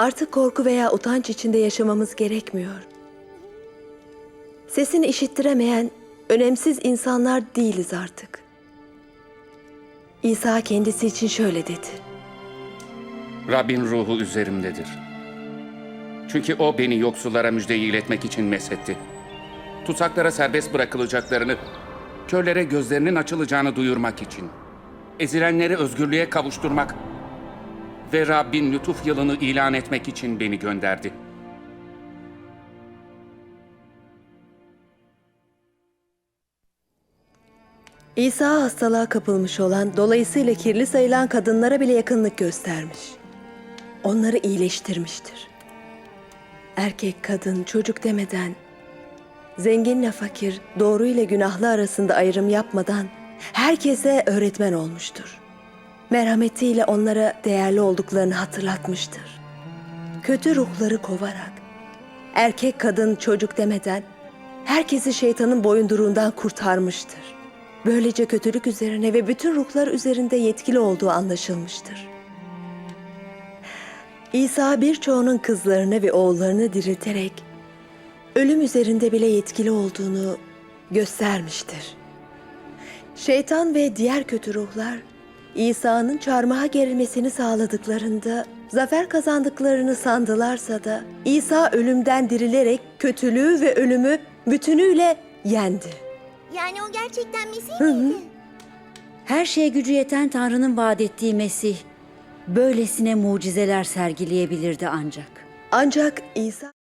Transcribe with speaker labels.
Speaker 1: Artık korku veya utanç içinde yaşamamız gerekmiyor. Sesini işittiremeyen, önemsiz insanlar değiliz artık. İsa kendisi için şöyle dedi.
Speaker 2: Rabbin ruhu üzerimdedir. Çünkü o beni yoksullara müjdeyi iletmek için mesetti. Tutsaklara serbest bırakılacaklarını, körlere gözlerinin açılacağını duyurmak için, ezilenleri özgürlüğe kavuşturmak ve Rabbin lütuf yılını ilan etmek için beni gönderdi.
Speaker 1: İsa hastalığa kapılmış olan, dolayısıyla kirli sayılan kadınlara bile yakınlık göstermiş. Onları iyileştirmiştir. Erkek, kadın, çocuk demeden, zenginle fakir, doğru ile günahlı arasında ayrım yapmadan herkese öğretmen olmuştur. Merhametiyle onlara değerli olduklarını hatırlatmıştır. Kötü ruhları kovarak, erkek, kadın, çocuk demeden herkesi şeytanın boyunduruğundan kurtarmıştır. Böylece kötülük üzerine ve bütün ruhlar üzerinde yetkili olduğu anlaşılmıştır. İsa birçoğunun kızlarını ve oğullarını dirilterek ölüm üzerinde bile yetkili olduğunu göstermiştir. Şeytan ve diğer kötü ruhlar İsa'nın çarmıha gerilmesini sağladıklarında zafer kazandıklarını sandılarsa da İsa ölümden dirilerek kötülüğü ve ölümü bütünüyle yendi.
Speaker 3: Yani o gerçekten Mesih miydi?
Speaker 4: Her şeye gücü yeten Tanrı'nın vaat ettiği Mesih, böylesine mucizeler sergileyebilirdi ancak.
Speaker 1: Ancak İsa